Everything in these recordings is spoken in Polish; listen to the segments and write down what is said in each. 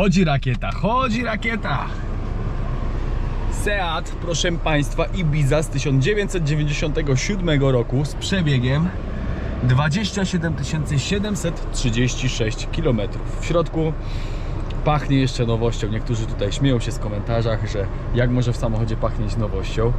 Chodzi rakieta, chodzi rakieta! Seat, proszę Państwa, Ibiza z 1997 roku z przebiegiem 27 736 km. W środku pachnie jeszcze nowością. Niektórzy tutaj śmieją się z komentarzach, że jak może w samochodzie pachnieć nowością.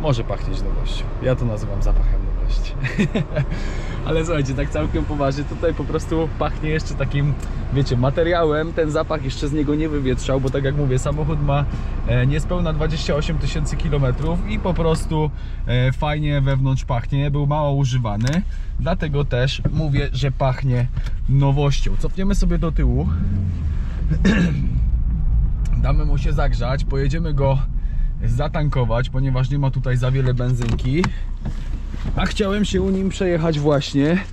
Może pachnieć nowością. Ja to nazywam zapachem Ale słuchajcie, tak całkiem poważnie, tutaj po prostu pachnie jeszcze takim, wiecie, materiałem. Ten zapach jeszcze z niego nie wywietrzał, bo tak jak mówię, samochód ma e, niespełna 28 tysięcy kilometrów i po prostu e, fajnie wewnątrz pachnie. Był mało używany, dlatego też mówię, że pachnie nowością. Cofniemy sobie do tyłu. Damy mu się zagrzać, pojedziemy go zatankować, ponieważ nie ma tutaj za wiele benzynki. A chciałem się u nim przejechać właśnie,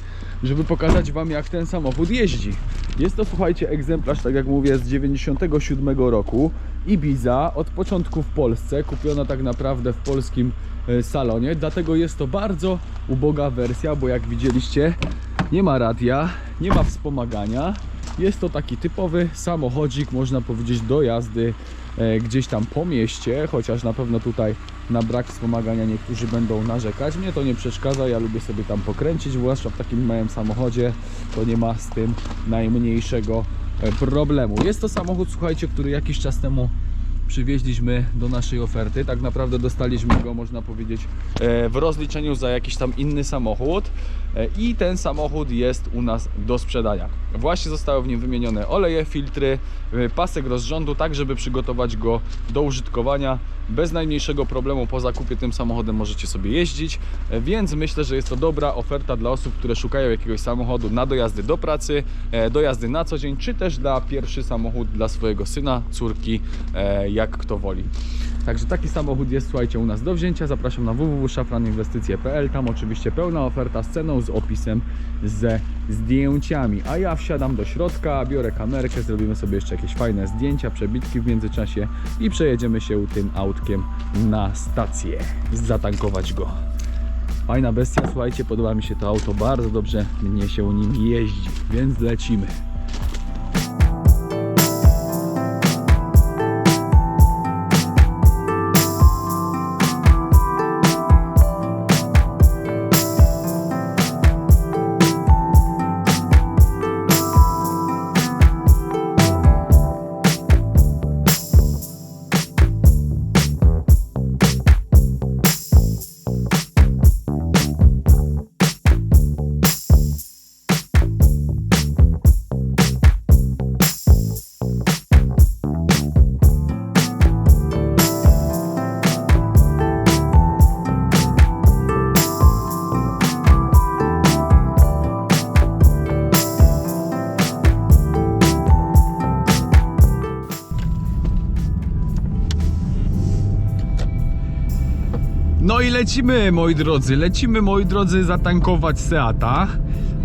żeby pokazać Wam jak ten samochód jeździ. Jest to, słuchajcie, egzemplarz, tak jak mówię, z 97 roku. Ibiza, od początku w Polsce, kupiona tak naprawdę w polskim e, salonie, dlatego jest to bardzo uboga wersja, bo jak widzieliście, nie ma radia, nie ma wspomagania. Jest to taki typowy samochodzik, można powiedzieć, do jazdy e, gdzieś tam po mieście, chociaż na pewno tutaj na brak wspomagania niektórzy będą narzekać. Mnie to nie przeszkadza, ja lubię sobie tam pokręcić, zwłaszcza w takim małym samochodzie, to nie ma z tym najmniejszego e, problemu. Jest to samochód, słuchajcie, który jakiś czas temu przywieźliśmy do naszej oferty. Tak naprawdę dostaliśmy go, można powiedzieć, e, w rozliczeniu za jakiś tam inny samochód E, i ten samochód jest u nas do sprzedania. Właśnie zostały w nim wymienione oleje, filtry, e, pasek rozrządu, tak żeby przygotować go do użytkowania. Bez najmniejszego problemu po zakupie tym samochodem możecie sobie jeździć, więc myślę, że jest to dobra oferta dla osób, które szukają jakiegoś samochodu na dojazdy do pracy, e, do jazdy na co dzień, czy też dla pierwszy samochód dla swojego syna, córki, jak kto woli. Także taki samochód jest, słuchajcie, u nas do wzięcia. Zapraszam na www.szafraninwestycje.pl. Tam oczywiście pełna oferta z ceną, z opisem, ze zdjęciami. A ja wsiadam do środka, biorę kamerkę, zrobimy sobie jeszcze jakieś fajne zdjęcia, przebitki w międzyczasie i przejedziemy się tym autkiem na stację. Zatankować go. Fajna bestia, słuchajcie, podoba mi się to auto, bardzo dobrze mnie się nim jeździ, więc lecimy. No i lecimy, moi drodzy, lecimy, moi drodzy, zatankować Seata.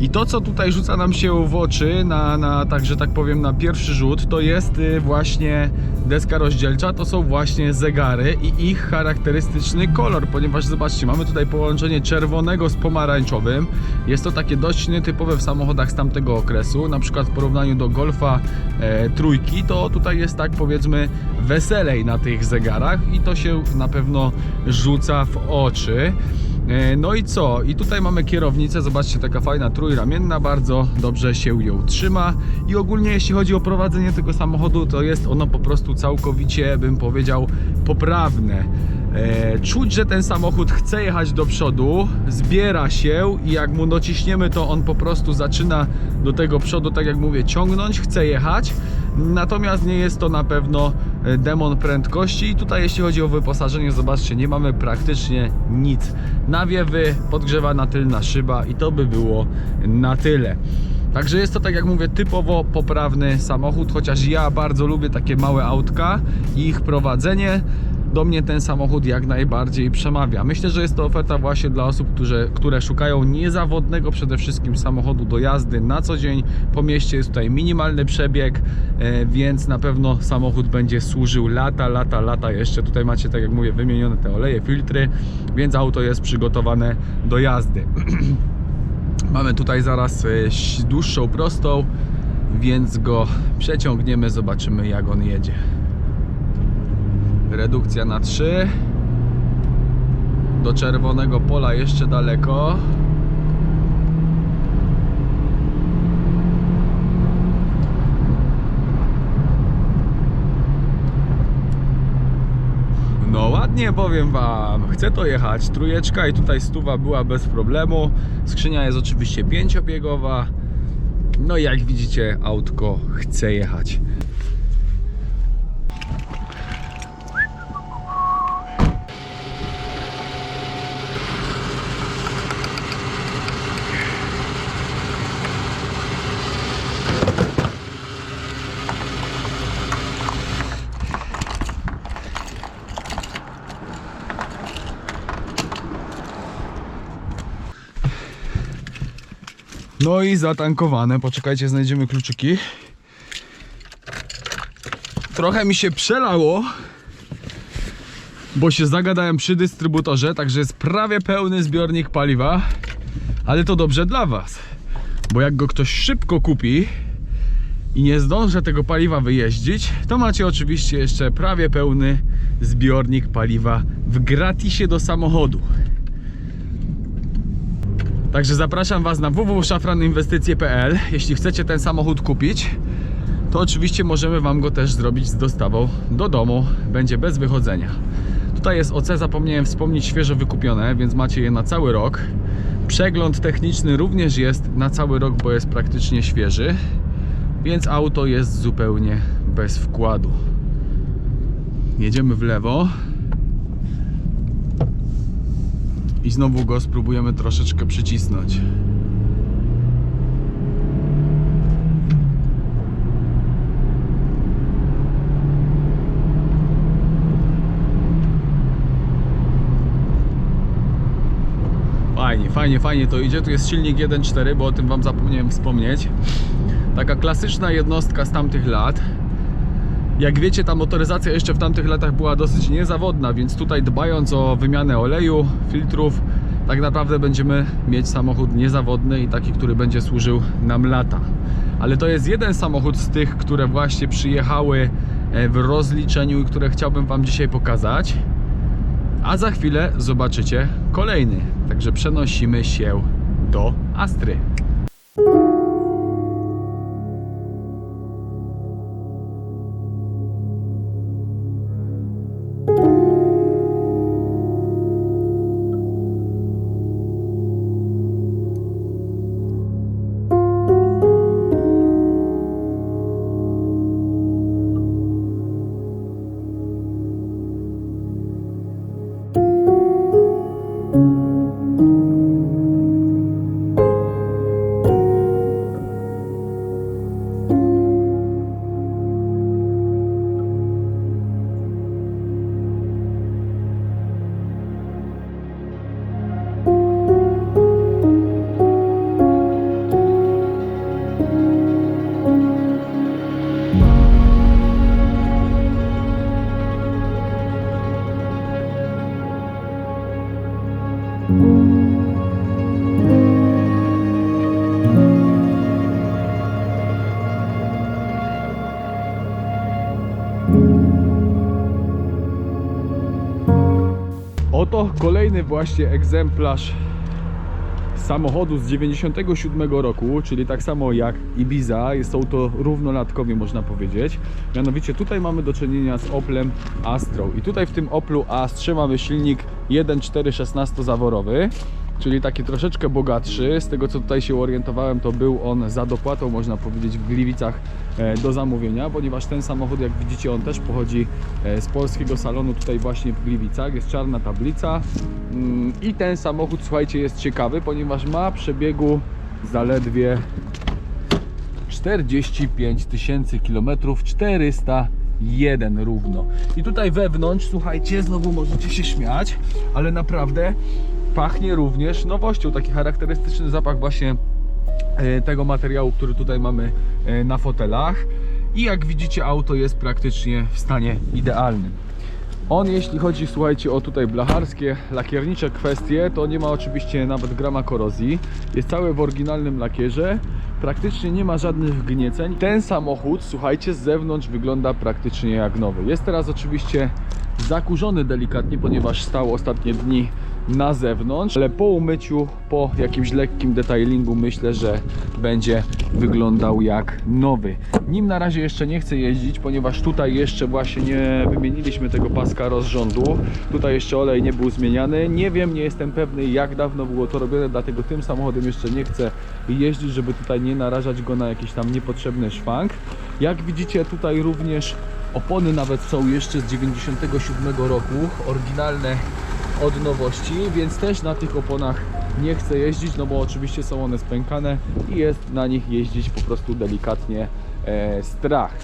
I to, co tutaj rzuca nam się w oczy, na, na tak, że tak powiem, na pierwszy rzut, to jest y, właśnie deska rozdzielcza, to są właśnie zegary i ich charakterystyczny kolor, ponieważ zobaczcie, mamy tutaj połączenie czerwonego z pomarańczowym. Jest to takie dość nietypowe w samochodach z tamtego okresu, na przykład w porównaniu do Golfa e, trójki, to tutaj jest tak powiedzmy weselej na tych zegarach i to się na pewno rzuca w oczy. E, No i co? I tutaj mamy kierownicę, zobaczcie, taka fajna trójramienna, bardzo dobrze się ją trzyma. I ogólnie jeśli chodzi o prowadzenie tego samochodu, to jest ono po prostu całkowicie, bym powiedział, poprawne. E, Czuć, że ten samochód chce jechać do przodu, zbiera się i jak mu dociśniemy, to on po prostu zaczyna do tego przodu, tak jak mówię, ciągnąć, chce jechać. Natomiast nie jest to na pewno e, demon prędkości. I tutaj, jeśli chodzi o wyposażenie, zobaczcie, nie mamy praktycznie nic. Nawiewy, podgrzewana tylna szyba i to by było na tyle. Także jest to, tak jak mówię, typowo poprawny samochód, chociaż ja bardzo lubię takie małe autka i ich prowadzenie. Do mnie ten samochód jak najbardziej przemawia. Myślę, że jest to oferta właśnie dla osób, które, które szukają niezawodnego przede wszystkim samochodu do jazdy na co dzień. Po mieście jest tutaj minimalny przebieg, e, więc na pewno samochód będzie służył lata, lata, lata jeszcze. Tutaj macie, tak jak mówię, wymienione te oleje, filtry, więc auto jest przygotowane do jazdy. Mamy tutaj zaraz e, dłuższą prostą. więc go przeciągniemy, zobaczymy jak on jedzie. Redukcja na 3. Do czerwonego pola jeszcze daleko. No ładnie powiem wam, chcę to jechać. Trójeczka i tutaj stuwa była bez problemu. Skrzynia jest oczywiście pięciobiegowa. No i jak widzicie, autko chce jechać. No i zatankowane. Poczekajcie, znajdziemy kluczyki. Trochę mi się przelało, bo się zagadałem przy dystrybutorze, także jest prawie pełny zbiornik paliwa. Ale to dobrze dla Was, bo jak go ktoś szybko kupi i nie zdąży tego paliwa wyjeździć, to macie oczywiście jeszcze prawie pełny zbiornik paliwa w gratisie do samochodu. Także zapraszam Was na www.szafraninwestycje.pl Jeśli chcecie ten samochód kupić, to oczywiście możemy Wam go też zrobić z dostawą do domu. Będzie bez wychodzenia. Tutaj jest OC, zapomniałem wspomnieć, świeżo wykupione, więc macie je na cały rok. Przegląd techniczny również jest na cały rok, bo jest praktycznie świeży. Więc auto jest zupełnie bez wkładu. Jedziemy w lewo. I znowu go spróbujemy troszeczkę przycisnąć. Fajnie, fajnie, fajnie to idzie. Tu jest silnik 1.4, bo o tym Wam zapomniałem wspomnieć. Taka klasyczna jednostka z tamtych lat. Jak wiecie, ta motoryzacja jeszcze w tamtych latach była dosyć niezawodna, więc tutaj dbając o wymianę oleju, filtrów, tak naprawdę będziemy mieć samochód niezawodny i taki, który będzie służył nam lata. Ale to jest jeden samochód z tych, które właśnie przyjechały e, w rozliczeniu i które chciałbym Wam dzisiaj pokazać. A za chwilę zobaczycie kolejny. Także przenosimy się do Astry. Oto kolejny właśnie egzemplarz samochodu z 97 roku, czyli tak samo jak Ibiza, są to równolatkowie można powiedzieć. Mianowicie tutaj mamy do czynienia z Oplem Astrą i tutaj w tym Oplu Astrze mamy silnik 1.4 16-zaworowy, czyli taki troszeczkę bogatszy. Z tego co tutaj się orientowałem, to był on za dopłatą, można powiedzieć, w Gliwicach e, do zamówienia, ponieważ ten samochód, jak widzicie, on też pochodzi e, z polskiego salonu tutaj właśnie w Gliwicach. Jest czarna tablica Mm, i ten samochód, słuchajcie, jest ciekawy, ponieważ ma przebiegu zaledwie 45 tysięcy kilometrów, 401 równo. I tutaj wewnątrz, słuchajcie, znowu możecie się śmiać, ale naprawdę pachnie również nowością. Taki charakterystyczny zapach właśnie e, tego materiału, który tutaj mamy e, na fotelach. I jak widzicie, auto jest praktycznie w stanie idealnym. On, jeśli chodzi, słuchajcie, o tutaj blacharskie, lakiernicze kwestie, to nie ma oczywiście nawet grama korozji. Jest cały w oryginalnym lakierze. Praktycznie nie ma żadnych wgnieceń. Ten samochód, słuchajcie, z zewnątrz wygląda praktycznie jak nowy. Jest teraz oczywiście zakurzony delikatnie, ponieważ stał ostatnie dni na zewnątrz, ale po umyciu, po jakimś lekkim detailingu myślę, że będzie wyglądał jak nowy. Nim na razie jeszcze nie chcę jeździć, ponieważ tutaj jeszcze właśnie nie wymieniliśmy tego paska rozrządu. Tutaj jeszcze olej nie był zmieniany. Nie wiem, nie jestem pewny jak dawno było to robione, dlatego tym samochodem jeszcze nie chcę jeździć, żeby tutaj nie narażać go na jakiś tam niepotrzebny szwank. Jak widzicie tutaj również opony nawet są jeszcze z 97 roku, oryginalne od nowości, więc też na tych oponach nie chcę jeździć, no bo oczywiście są one spękane i jest na nich jeździć po prostu delikatnie e, strach.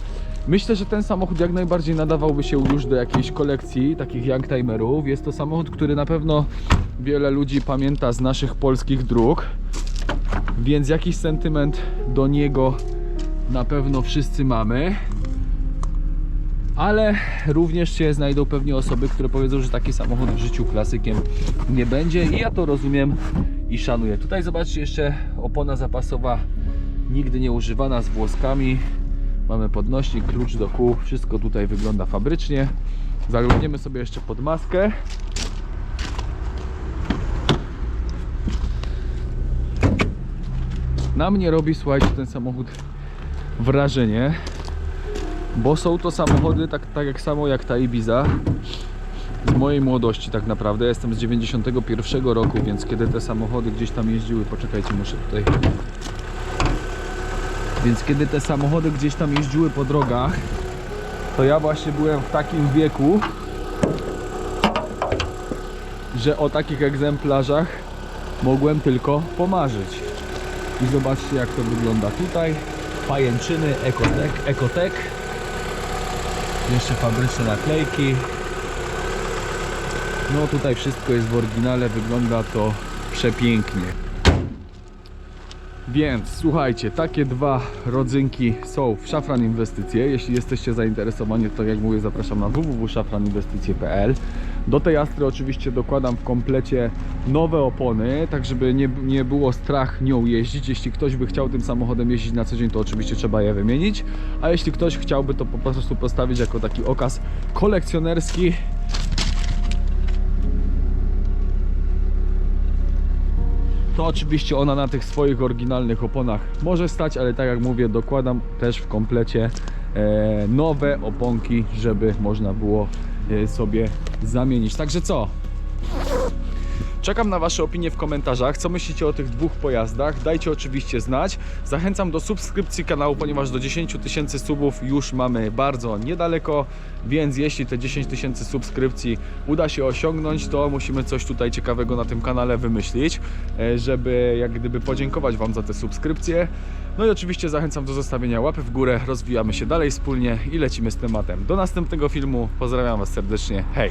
Myślę, że ten samochód jak najbardziej nadawałby się już do jakiejś kolekcji takich youngtimerów. Jest to samochód, który na pewno wiele ludzi pamięta z naszych polskich dróg, więc jakiś sentyment do niego na pewno wszyscy mamy. Ale również się znajdą pewnie osoby, które powiedzą, że taki samochód w życiu klasykiem nie będzie i ja to rozumiem i szanuję. Tutaj zobaczcie jeszcze opona zapasowa nigdy nie używana z włoskami. Mamy podnośnik, klucz do kół, wszystko tutaj wygląda fabrycznie. Zaglądniemy sobie jeszcze pod maskę. Na mnie robi, słuchajcie, ten samochód wrażenie, bo są to samochody tak, tak jak samo jak ta Ibiza z mojej młodości tak naprawdę. Jestem z 91 roku, więc kiedy te samochody gdzieś tam jeździły, poczekajcie, muszę tutaj. Więc kiedy te samochody gdzieś tam jeździły po drogach, to ja właśnie byłem w takim wieku, że o takich egzemplarzach mogłem tylko pomarzyć. I zobaczcie jak to wygląda tutaj. Pajęczyny, Ekotek, Ekotek. Jeszcze fabryczne naklejki. No tutaj wszystko jest w oryginale, wygląda to przepięknie. Więc słuchajcie, takie dwa rodzynki są w Szafran Inwestycje. Jeśli jesteście zainteresowani, to jak mówię, zapraszam na www.szafraninwestycje.pl. Do tej Astry oczywiście dokładam w komplecie nowe opony, tak żeby nie, nie było strach nią jeździć. Jeśli ktoś by chciał tym samochodem jeździć na co dzień, to oczywiście trzeba je wymienić. A jeśli ktoś chciałby to po prostu postawić jako taki okaz kolekcjonerski, to oczywiście ona na tych swoich oryginalnych oponach może stać, ale tak jak mówię, dokładam też w komplecie e, nowe oponki, żeby można było sobie zamienić. Także co? Czekam na Wasze opinie w komentarzach. Co myślicie o tych dwóch pojazdach? Dajcie oczywiście znać. Zachęcam do subskrypcji kanału, ponieważ do 10 tysięcy subów już mamy bardzo niedaleko. Więc jeśli te 10 tysięcy subskrypcji uda się osiągnąć, to musimy coś tutaj ciekawego na tym kanale wymyślić, e, żeby jak gdyby podziękować Wam za te subskrypcje. No i oczywiście zachęcam do zostawienia łapy w górę. Rozwijamy się dalej wspólnie i lecimy z tematem. Do następnego filmu. Pozdrawiam Was serdecznie. Hej!